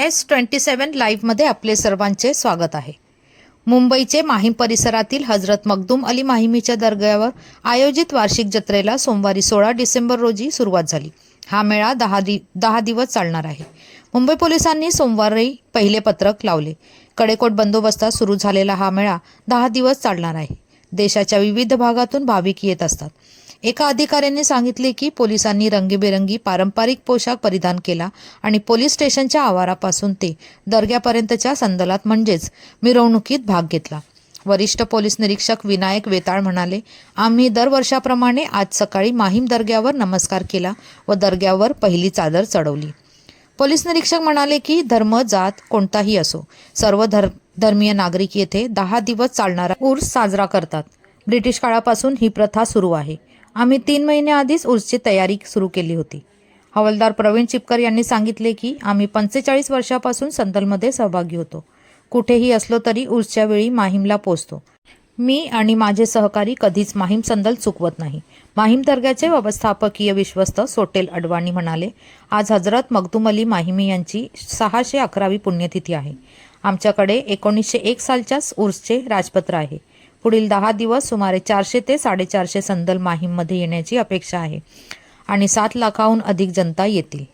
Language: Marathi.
एस ट्वेंटी सेवन लाईव्हमध्ये आपले सर्वांचे स्वागत आहे. मुंबईचे माहीम परिसरातील हजरत मखदूम अली माहिमीच्या दर्ग्यावर आयोजित वार्षिक जत्रेला सोमवारी सोळा डिसेंबर रोजी सुरुवात झाली. हा मेळा दहा दि दहा दिवस चालणार आहे. मुंबई पोलिसांनी सोमवारी पहिले पत्रक लावले. कडेकोट बंदोबस्तात सुरू झालेला हा मेळा दहा दिवस चालणार आहे. देशाच्या विविध भागातून भाविक येत असतात. एका अधिकाऱ्याने सांगितले की पोलिसांनी रंगीबेरंगी पारंपरिक पोशाख परिधान केला आणि पोलीस स्टेशनच्या आवारापासून ते दर्ग्यापर्यंतच्या संदलात म्हणजेच मिरवणुकीत भाग घेतला. वरिष्ठ पोलीस निरीक्षक विनायक वेताळ म्हणाले आम्ही दरवर्षाप्रमाणे आज सकाळी माहीम दर्ग्यावर नमस्कार केला व दर्ग्यावर पहिली चादर चढवली. पोलीस निरीक्षक म्हणाले की धर्म जात कोणताही असो सर्व धर धर्मीय नागरिक येथे दहा दिवस चालणारा उर्स साजरा करतात. ब्रिटिश काळापासून ही प्रथा सुरू आहे. आम्ही तीन महिने आधीच उर्सची तयारी सुरू केली होती. हवालदार प्रवीण चिपकर यांनी सांगितले की आम्ही पंचेचाळीस वर्षापासून संदलमध्ये सहभागी होतो. कुठेही असलो तरी उर्सच्या वेळी माहीमला पोचतो. मी आणि माझे सहकारी कधीच माहीम संदल चुकवत नाही. माहीम दर्ग्याचे व्यवस्थापकीय विश्वस्त सोटेल अडवाणी म्हणाले आज हजरत मखदूम अली माहिमी यांची सहाशे अकरावी पुण्यतिथी आहे. आमच्याकडे एकोणीसशे एक सालच्याच उर्सचे राजपत्र आहे. पुढील दहा दिवस सुमारे चारशे ते साडेचारशे संदल माहीममध्ये येण्याची अपेक्षा आहे आणि सात लाखाहून अधिक जनता येतील.